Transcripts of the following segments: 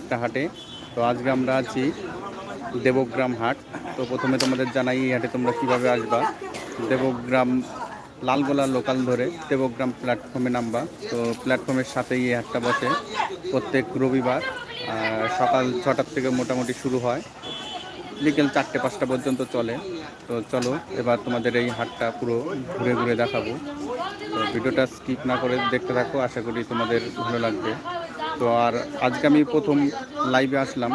একটা হাটে। তো আজকে আমরা আছি দেবগ্রাম হাট। তো প্রথমে তোমাদের জানাই এই হাটে তোমরা কীভাবে আসবা। দেবগ্রাম লালগোলা লোকাল ধরে দেবগ্রাম প্ল্যাটফর্মে নামবা। তো প্ল্যাটফর্মের সাথেই এই হাটটা বসে। প্রত্যেক রবিবার সকাল ছটার থেকে মোটামুটি শুরু হয়। বিকেল চারটে, পাঁচটা পর্যন্ত চলে। তো চলো, এবার তোমাদের এই হাটটা পুরো ঘুরে ঘুরে দেখাবো। তো ভিডিওটা স্কিপ না করে দেখতে থাকো। আশা করি তোমাদের ভালো লাগবে। তো আর আজকে আমি প্রথম লাইভে আসলাম।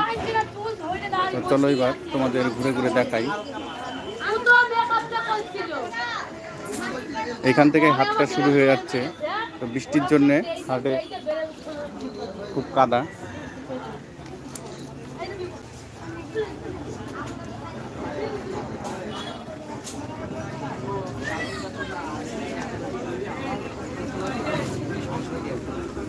তো চলো এবার তোমাদের ঘুরে ঘুরে দেখাই। এখান থেকে হাটটা শুরু হয়ে যাচ্ছে। তো বৃষ্টির জন্যে হাটে খুব কাদা।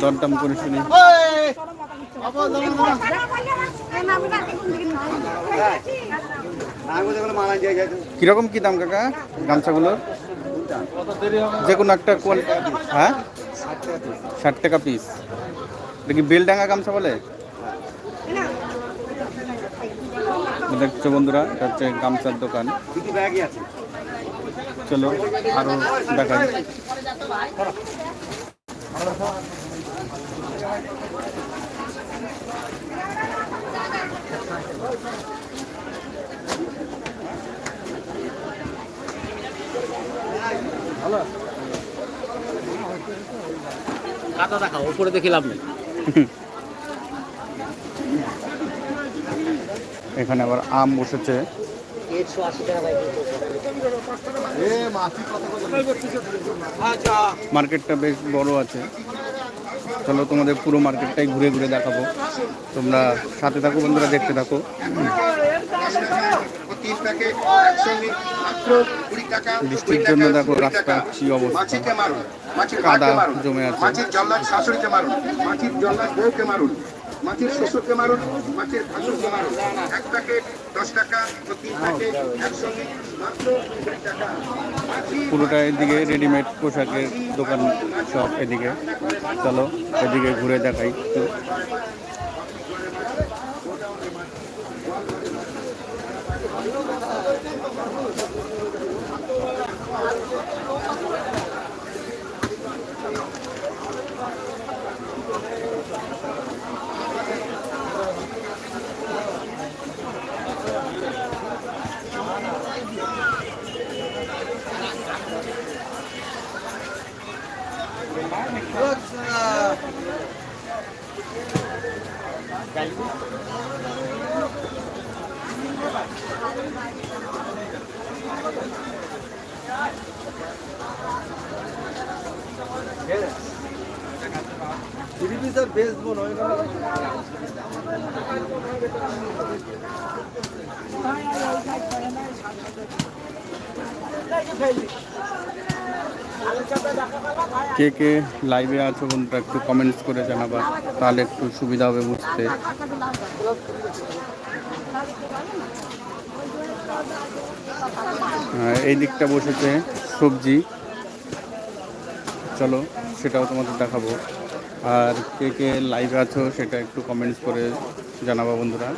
দরদাম করে শুনি। কীরকম কি দাম কাকা গামছাগুলোর? যে কোনো একটা কোন হ্যাঁ? ষাট টাকা পিস দেখি বেলডাঙ্গা গামছা বলে? দেখছ বন্ধুরা, এটা হচ্ছে গামছার দোকান। চলো আরও দেখাই কাটা দেখাও উপরে দেখে লাভ নেই এখানে আবার আম বসেছে। একশো আশি টাকা মার্কেটটা বেশ বড় আছে। চলো তোমাদের পুরো মার্কেটটাই ঘুরে ঘুরে দেখাবো। তোমরা সাথে থাকো বন্ধুরা দেখতে থাকো। বৃষ্টির জন্য দেখো রাস্তা কি অবস্থা। কাদা জমে আছে। মাছির জল্লাদ শাশুড়িকে মারুন। মাছির জল্লাদ বউকে মারুন। মাছির কে মারুন, মাছির কে মারুন। এক প্যাকেট, দশ টাকা ও তিন প্যাকেট, একসঙ্গে মাত্র টাকা। পুরোটা এদিকে রেডিমেড পোশাকের দোকান সব এদিকে। চলো এদিকে ঘুরে দেখাই। একটু কে কে লাইভে আছো বন্ধুরা একটু কমেন্টস করে জানাবা, তাহলে একটু সুবিধা হবে বুঝতে। এই দিকটা বসেছে সবজি। চলো, সেটাও তোমাদের দেখাবো। আর কে কে লাইভে আছো, সেটা একটু কমেন্টস করে জানাব বন্ধুরা।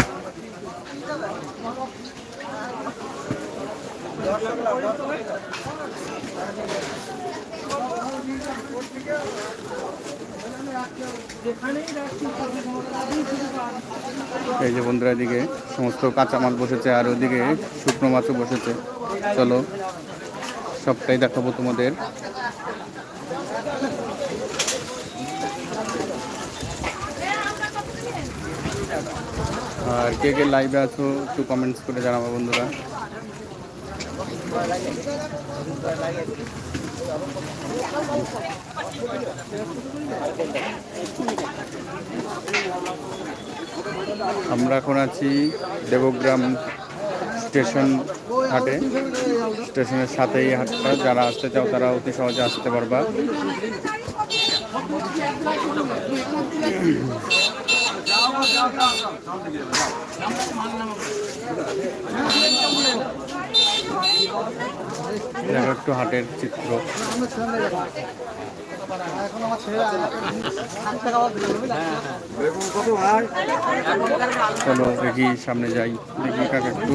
এই যে বন্ধুরা এদিকে সমস্ত কাঁচামাল বসেছে, আর ওদিকে শুকনো মাছও বসেছে। চলো, সবটাই দেখাবো তোমাদের। আর কে কে লাইভে আছো, একটু কমেন্টস করে জানাব বন্ধুরা। আমরা এখন আছি দেবগ্রাম স্টেশন হাটে। স্টেশনের সাথেই হাটটা, যারা আসতে চাও তারা অতি সহজে আসতে পারবা। একটু হাটের চিত্র। চলো দেখি সামনে যাই। দেখি কাকা একটু।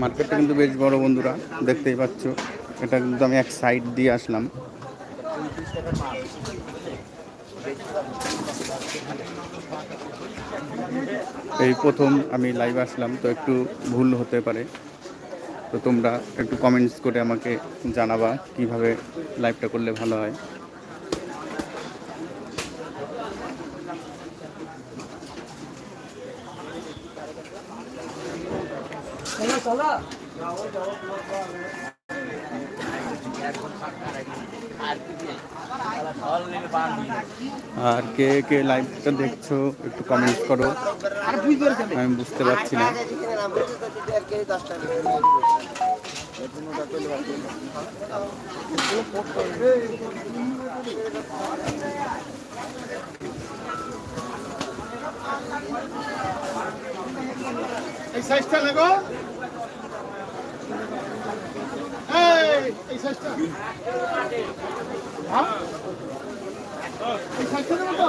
মার্কেটটা কিন্তু বেশ বড় বন্ধুরা, দেখতেই পাচ্ছ। এটা কিন্তু আমি এক সাইড দিয়ে আসলাম। এই প্রথম আমি লাইভ আসলাম, তো একটু ভুল হতে পারে। তো তোমরা একটু কমেন্টস করে আমাকে জানাবা কীভাবে লাইভটা করলে ভালো হয়। আর কে কে লাইভটা দেখছ একটু কমেন্টস করো। আমি বুঝতে পারছি না। এই সাইজটা লাগো। এই সাইজটা হ্যাঁ? এই সাইজটা দেবো তো।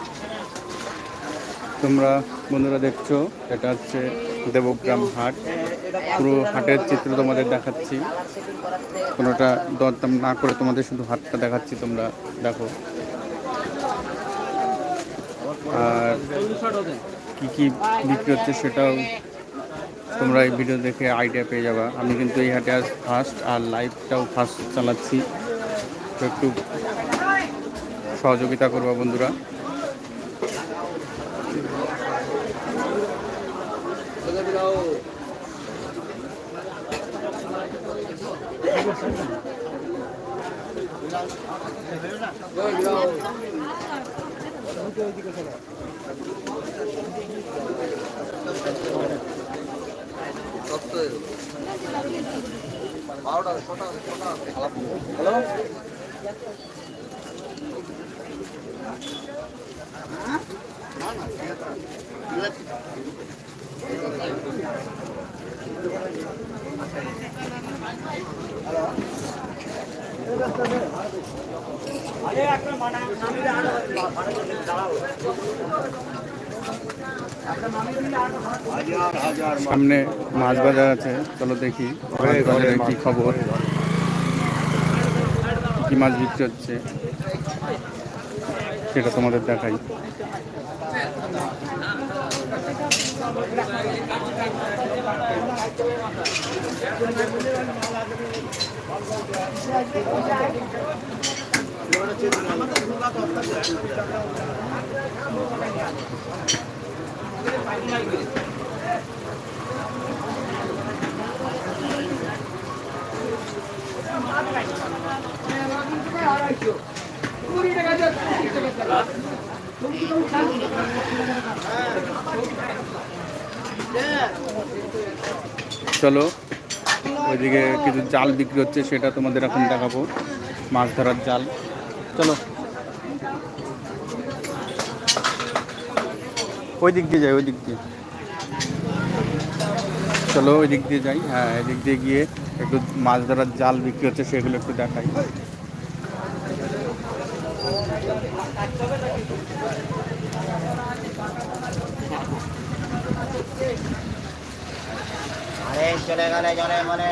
তোমরা বন্ধুরা দেখছ, এটা হচ্ছে দেবগ্রাম হাট। পুরো হাটের চিত্র তোমাদের দেখাচ্ছি। কোনোটা দরদাম না করে তোমাদের শুধু হাটটা দেখাচ্ছি তোমরা, দেখো। আর কি কি বিক্রি হচ্ছে সেটাও তোমরা এই ভিডিও দেখে আইডিয়া পেয়ে যাবা। আমি কিন্তু এই হাটে আজ ফার্স্ট আর লাইভটাও ফার্স্ট চালাচ্ছি। একটু সহযোগিতা করবা বন্ধুরা। హలో সামনে মাছ বাজার আছে, চলো দেখি কি খবর, কি মাছ বিক্রি হচ্ছে, সেটা তোমাদের দেখাই। চলো। ওইদিকে কিছু জাল বিক্রি হচ্ছে সেটা তোমাদের এখন দেখাবো মাছ ধরার জাল। চলো। ওই দিক দিয়ে যাই ওই দিক দিয়ে। চলো ওই দিক দিয়ে যাই। হ্যাঁ এদিক দিয়ে গিয়ে একটু মাছ ধরার জাল বিক্রি হচ্ছে সেগুলো একটু দেখাই আরে চলে গেলে, জলে মানে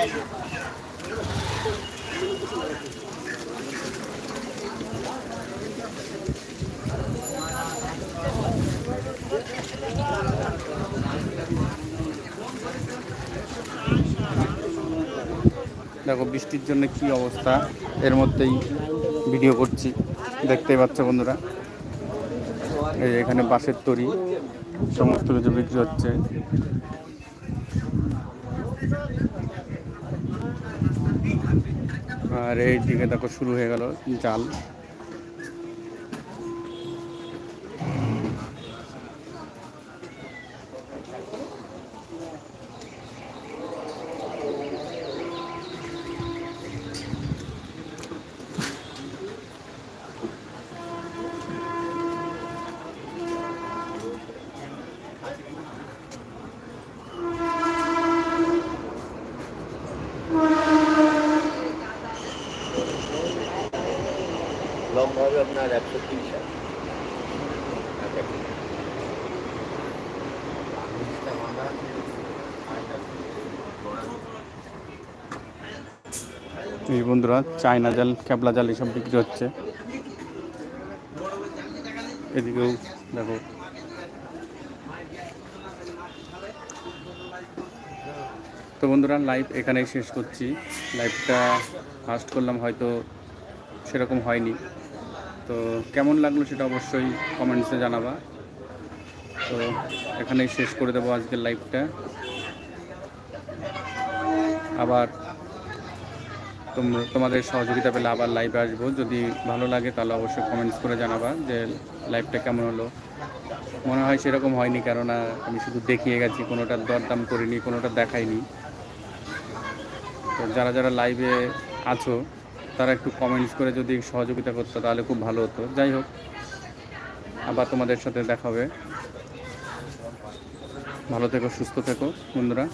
দেখো, বৃষ্টির জন্য কি অবস্থা? এর মধ্যেই ভিডিও করছি। দেখতেই পাচ্ছ বন্ধুরা। এই এখানে বাঁশের তরি, সমস্ত কিছু বিক্রি হচ্ছে। আর এই দিকে দেখো শুরু হয়ে গেল জাল লম্বা হবে আপনার একশো তিরিশ এই বন্ধুরা চায়না জাল, ক্যাবলা জাল এসব বিক্রি হচ্ছে। এদিকেও দেখো। তো বন্ধুরা লাইভ এখানেই শেষ করছি। লাইভটা ফার্স্ট করলাম, হয়তো সেরকম হয়নি। তো কেমন লাগল সেটা অবশ্যই কমেন্টসে জানাবা। তো এখানেই শেষ করে দেবো আজকের লাইভটা আবার তোমরা তোমাদের সহযোগিতা পেলে আবার লাইভে আসব। যদি ভালো লাগে তাহলে অবশ্যই কমেন্টস করে জানাবা যে লাইভটা কেমন হলো। মনে হয় সেরকম হয়নি, কেননা আমি শুধু দেখিয়ে গেছি, কোনোটা দরদাম করিনি, কোনোটা দেখাইনি। তো যারা যারা লাইভে আছো, তারা একটু কমেন্টস করে যদি সহযোগিতা করতো, তাহলে খুব ভালো হতো। যাই হোক, আবার তোমাদের সাথে দেখা হবে। ভালো থেকো, সুস্থ থেকো, বন্ধুরা।